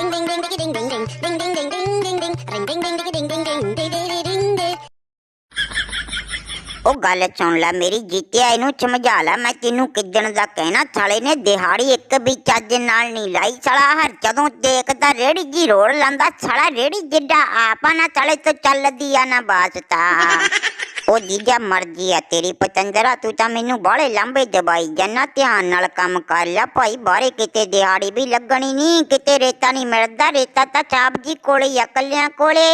Ding ding ding ding ding ding ding ding ding ding ding ding ding ring ding ding ding ding ding ding ding ding ding ding ਉਹ ਗੱਲ ਸੁਣ ਲੈ ਮੇਰੀ ਜੀਤਿਆ ਇਹਨੂੰ ਸਮਝਾ ਲੈ ਮੈਂ ਤੈਨੂੰ ਕਿੱਦਣ ਦਾ ਕਹਿਣਾ ਸਾਲੇ ਨੇ ਦਿਹਾੜੀ ਇੱਕ ਵੀ ਚੱਜ ਨਾਲ ਨਹੀਂ ਲਾਈ ਸਾਲਾ ਹਰ ਜਦੋਂ ਦੇਖਦਾ ਰੇੜੀ ਜੀ ਰੋੜ ਲਾਂਦਾ ਸਾਲਾ ਰੇੜੀ ਜਿੱਡਾ ਆਪਾ ਨਾ ਸਾਲੇ ਤੋਂ ਚੱਲਦੀ ਆ ਨਾ ਬਾਸਤਾ ਉਹ ਜੀਜਾ ਮਰਜ਼ੀ ਆ, ਤੇਰੀ ਪਤੰਦਰਾ, ਤੂੰ ਤਾਂ ਮੈਨੂੰ ਬਾਹਲੇ ਲੰਬੇ ਦਬਾਈ ਜੰਨਾ, ਧਿਆਨ ਨਾਲ ਕੰਮ ਕਰ ਲੈ ਭਾਈ, ਬਾਹਰੇ ਕਿਤੇ ਦਿਹਾੜੀ ਵੀ ਲੱਗਣੀ ਨਹੀਂ, ਕਿਤੇ ਰੇਤਾ ਨਹੀਂ ਮਿਲਦਾ, ਰੇਤਾ ਤਾਂ ਚਾਪ ਜੀ ਕੋਲੇ ਹੀ ਆ, ਕੱਲਿਆਂ ਕੋਲੇ।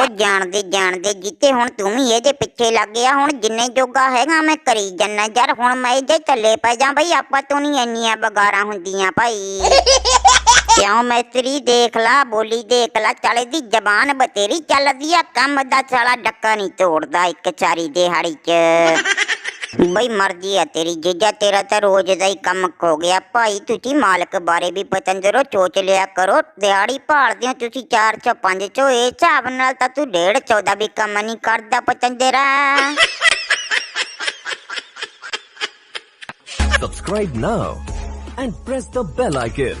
ਉਹ ਜਾਣਦੇ ਜਾਣਦੇ ਜਿੱਤੇ ਹੁਣ ਤੂੰ ਵੀ ਇਹਦੇ ਪਿੱਛੇ ਲੱਗ ਗਿਆ, ਹੁਣ ਜਿੰਨੇ ਜੋਗਾ ਹੈਗਾ ਮੈਂ ਕਰੀ ਜੰਨਾ, ਯਾਰ ਹੁਣ ਮੈਂ ਇਹਦੇ ਥੱਲੇ ਪੈ ਜਾ, ਬਈ ਆਪਾਂ ਤੋਂ ਨਹੀਂ ਇੰਨੀਆਂ ਬਗਾਰਾਂ ਹੁੰਦੀਆਂ ਭਾਈ। ਕਿਉਂ ਮੈਸਤਰੀ ਦੇਖ ਲਾ, ਬੋਲੀ ਦੇਖ ਲਾ, ਚਾਲੇ ਦੀ ਜ਼ਬਾਨ ਬਤੇਰੀ ਚੱਲਦੀ ਆ, ਕੰਮ ਦਾ ਸਾਲਾ ਡੱਕਾ ਨਹੀਂ ਤੋੜਦਾ ਇੱਕ ਚਾਰੀ ਦਿਹਾੜੀ ਚ ਬਈ ਮਰਜ਼ੀ ਆ ਤੇਰੀ ਜੀਜਾ ਤੇਰਾ ਤਾਂ ਰੋਜ਼ ਦਾ ਹੀ ਕੰਮ ਖੋ ਗਿਆ, ਭਾਈ ਤੁਸੀਂ ਮਾਲਕ ਬਾਰੇ ਵੀ ਪਤੰਦਰੋ ਸੋਚ ਲਿਆ ਕਰੋ, ਦਿਹਾੜੀ ਭਾਲਦੇ ਹੋ ਤੁਸੀਂ 400 500 ਇਹ ਹਿਸਾਬ ਨਾਲ ਤਾਂ ਤੂੰ 150 ਦਾ ਵੀ ਕੰਮ ਨਹੀਂ ਕਰਦਾ ਪਤੰਦਰਾ Subscribe now and press the bell icon.